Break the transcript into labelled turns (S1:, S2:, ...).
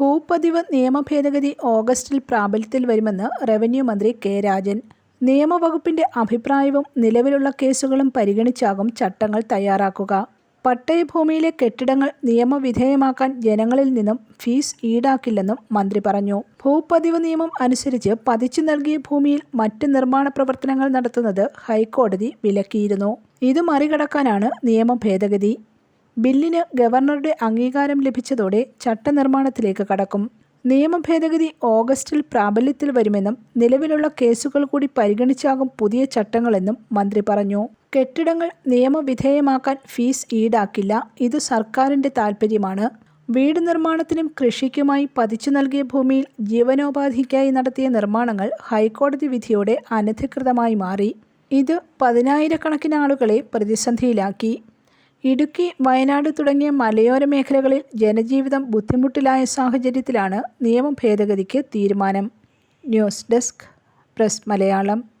S1: ഭൂപതിവ് നിയമഭേദഗതി ഓഗസ്റ്റിൽ പ്രാബല്യത്തിൽ വരുമെന്ന് റവന്യൂ മന്ത്രി കെ രാജൻ. നിയമവകുപ്പിന്റെ അഭിപ്രായവും നിലവിലുള്ള കേസുകളും പരിഗണിച്ചാകും ചട്ടങ്ങൾ തയ്യാറാക്കുക. പട്ടയഭൂമിയിലെ കെട്ടിടങ്ങൾ നിയമവിധേയമാക്കാൻ ജനങ്ങളിൽ നിന്നും ഫീസ് ഈടാക്കില്ലെന്നും മന്ത്രി പറഞ്ഞു. ഭൂപതിവ് നിയമം അനുസരിച്ച് പതിച്ചു നൽകിയ ഭൂമിയിൽ മറ്റ് നിർമ്മാണ പ്രവർത്തനങ്ങൾ നടത്തുന്നത് ഹൈക്കോടതി വിലക്കിയിരുന്നു. ഇത് മറികടക്കാനാണ് നിയമ ഭേദഗതി ബില്ലിന് ഗവർണറുടെ അംഗീകാരം ലഭിച്ചതോടെ ചട്ടനിർമ്മാണത്തിലേക്ക് കടക്കും. നിയമ ഭേദഗതി ഓഗസ്റ്റിൽ പ്രാബല്യത്തിൽ വരുമെന്നും നിലവിലുള്ള കേസുകൾ കൂടി പരിഗണിച്ചാകും പുതിയ ചട്ടങ്ങളെന്നും മന്ത്രി പറഞ്ഞു. കെട്ടിടങ്ങൾ നിയമവിധേയമാക്കാൻ ഫീസ് ഈടാക്കില്ല ഇത് സർക്കാരിന്റെ താൽപ്പര്യമാണ് വീട് നിർമ്മാണത്തിനും കൃഷിക്കുമായി പതിച്ചു നൽകിയ ഭൂമിയിൽ ജീവനോപാധിക്കായി നടത്തിയ നിർമ്മാണങ്ങൾ ഹൈക്കോടതി വിധിയോടെ അനധികൃതമായി മാറി. ഇത് പതിനായിരക്കണക്കിന് ആളുകളെ പ്രതിസന്ധിയിലാക്കി. ഇടുക്കി വയനാട് തുടങ്ങിയ മലയോര മേഖലകളിൽ ജനജീവിതം ബുദ്ധിമുട്ടിലായ സാഹചര്യത്തിലാണ് നിയമ ഭേദഗതിക്ക് തീരുമാനം.
S2: News desk press Malayalam.